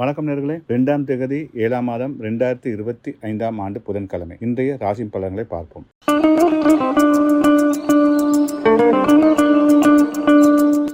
வணக்கம் நேர்களே. ரெண்டாம் தேதி ஏழாம் மாதம் ரெண்டாயிரத்தி இருபத்தி ஐந்தாம் ஆண்டு புதன்கிழமை. இன்றைய ராசி பலன்களை பார்ப்போம்.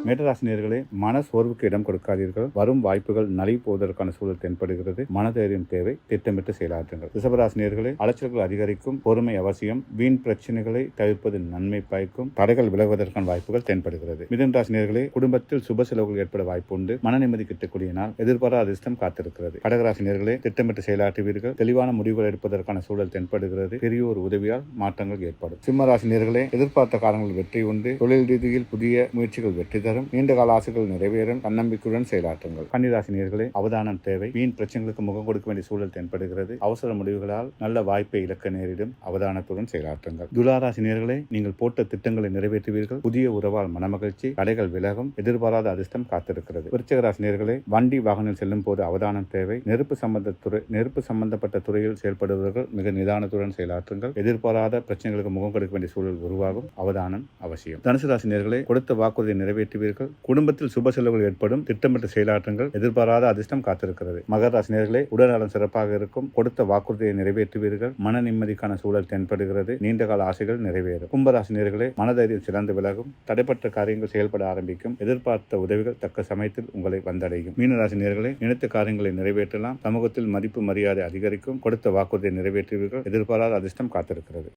மேடராசினியர்களே மன சோர்வுக்கு இடம் கொடுக்காதீர்கள். வரும் வாய்ப்புகள் நலிவு போவதற்கான சூழல் தென்படுகிறது. மனதைரியம் தேவை. திட்டமிட்டு செயலாற்றுங்கள். ரிசபராசினியர்களே அலைச்சல்கள் அதிகரிக்கும். பொறுமை அவசியம். வீண் பிரச்சனைகளை தவிர்ப்பது நன்மை பயக்கும். தடைகள் விலகுவதற்கான வாய்ப்புகள் தென்படுகிறது. மிதன் ராசினியர்களே குடும்பத்தில் சுப செலவுகள் ஏற்பட வாய்ப்பு உண்டு மன நிம்மதி கிட்டக்கூடிய நாள் எதிர்பாரா அதிர்ஷ்டம் காத்திருக்கிறது. கடகராசினியர்களே திட்டமிட்டு செயலாற்றுவீர்கள். தெளிவான முடிவுகள் எடுப்பதற்கான சூழல் தென்படுகிறது. பெரியோர் உதவியால் மாற்றங்கள் ஏற்படும். சிம்மராசினியர்களே எதிர்பார்த்த காலங்கள் வெற்றி உண்டு. தொழில் ரீதியில் புதிய முயற்சிகள் வெற்றி தரும். நீண்ட கால ஆசைகள் நிறைவேறும். தன்னம்பிக்கையுடன் செயலாற்றுங்கள். கன்னிராசினியர்களே அவதானம் தேவை. வீண் பிரச்சனைகளுக்கு முகம் கொடுக்க வேண்டிய சூழல் தென்படுகிறது. அவசர முடிவுகளால் நல்ல வாய்ப்பை இழக்க நேரிடும். அவதானத்துடன் செயலாற்றுங்கள். துளாராசினியர்களே நீங்கள் போட்ட திட்டங்களை நிறைவேற்றுவீர்கள். புதிய உறவால் மனமகிழ்ச்சி தடைகள் விலகும். எதிர்பாராத அதிர்ஷ்டம் காத்திருக்கிறது. விருச்சிக வண்டி வாகனம் செல்லும் போது அவதானம் தேவை. நெருப்பு சம்பந்த துறை நெருப்பு சம்பந்தப்பட்ட துறையில் செயல்படுபவர்கள் மிக நிதானத்துடன் செயலாற்றுங்கள். எதிர்பாராத பிரச்சனைகளுக்கு முகம் கொடுக்க வேண்டிய சூழல் உருவாகும். அவதானம் அவசியம். தனுசு ராசினியர்களே கொடுத்த வாக்குறுதியை நிறைவேற்றுவீர்கள். குடும்பத்தில் சுப செலவுகள் ஏற்படும் திட்டமிட்ட செயலாற்றங்கள் எதிர்பாராத அதிர்ஷ்டம் காத்திருக்கிறது. மகர ராசினியர்களே உடல்நலம் சிறப்பாக இருக்கும் கொடுத்த வாக்குறுதியை நிறைவேற்றுவீர்கள் மன நிம்மதிக்கான சூழல் தென்படுகிறது நீண்டகால ஆசைகள் நிறைவேறும். கும்பராசினியர்களே மனதைரியம் சிறந்து விலகும் தடைப்பட்ட காரியங்கள் செயல்பட ஆரம்பிக்கும் எதிர்பார்த்த உதவிகள் தக்க சமயத்தில் உங்களை வந்தடையும். மீனராசினியர்களே நினைத்த காரியங்களை நிறைவேற்றலாம் சமூகத்தில் மதிப்பு மரியாதை அதிகரிக்கும் கொடுத்த வாக்குறுதியை நிறைவேற்றுவீர்கள் எதிர்பாராத அதிர்ஷ்டம் காத்திருக்கிறது.